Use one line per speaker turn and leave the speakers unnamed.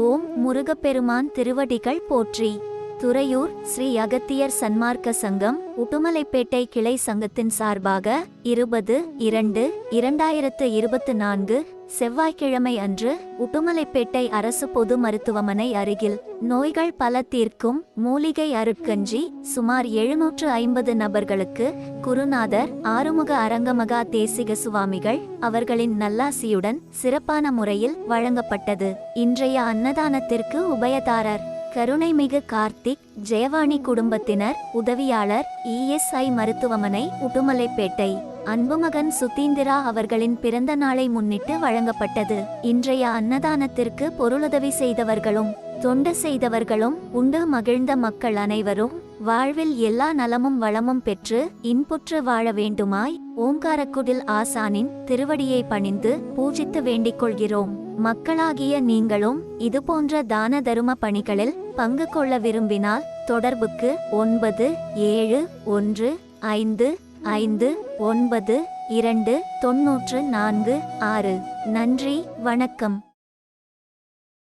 ஓம் முருகப்பெருமான் திருவடிகள் போற்றி. துறையூர் ஸ்ரீ அகத்தியர் சன்மார்க்க சங்கம் உடுமலைப்பேட்டை கிளை சங்கத்தின் சார்பாக இருபது இரண்டு இரண்டாயிரத்து இருபத்து நான்கு செவ்வாய்க்கிழமை அன்று உடுமலைப்பேட்டை அரசு பொது மருத்துவமனை அருகில் நோய்கள் பல தீர்க்கும் மூலிகை அருட்கஞ்சி சுமார் எழுநூற்று ஐம்பது நபர்களுக்கு குருநாதர் ஆறுமுக அரங்கமகா தேசிக சுவாமிகள் அவர்களின் நல்லாசியுடன் சிறப்பான முறையில் வழங்கப்பட்டது. இன்றைய அன்னதானத்திற்கு உபயதாரர் கருணைமிகு கார்த்திக் ஜெயவாணி குடும்பத்தினர் உதவியாளர் இஎஸ்ஐ மருத்துவமனை உடுமலைப்பேட்டை. அன்புமகன் சுதீந்திரா அவர்களின் பிறந்த நாளை முன்னிட்டு வழங்கப்பட்டது. இன்றைய அன்னதானத்திற்கு பொருளுதவி செய்தவர்களும் தொண்டு செய்தவர்களும் உண்டு மகிழ்ந்த மக்கள் அனைவரும் வாழ்வில் எல்லா நலமும் வளமும் பெற்று இன்புற்று வாழ வேண்டுமாய் ஓங்காரக்குடில் ஆசானின் திருவடியை பணிந்து பூஜித்து வேண்டிக் கொள்கிறோம். மக்களாகிய நீங்களும் இதுபோன்ற தான தரும பணிகளில் பங்கு கொள்ள விரும்பினால் தொடர்புக்கு ஒன்பது ஏழு ஒன்று ஐந்து ஐந்து ஒன்பது இரண்டு தொன்னூற்று நான்கு ஆறு. நன்றி வணக்கம்.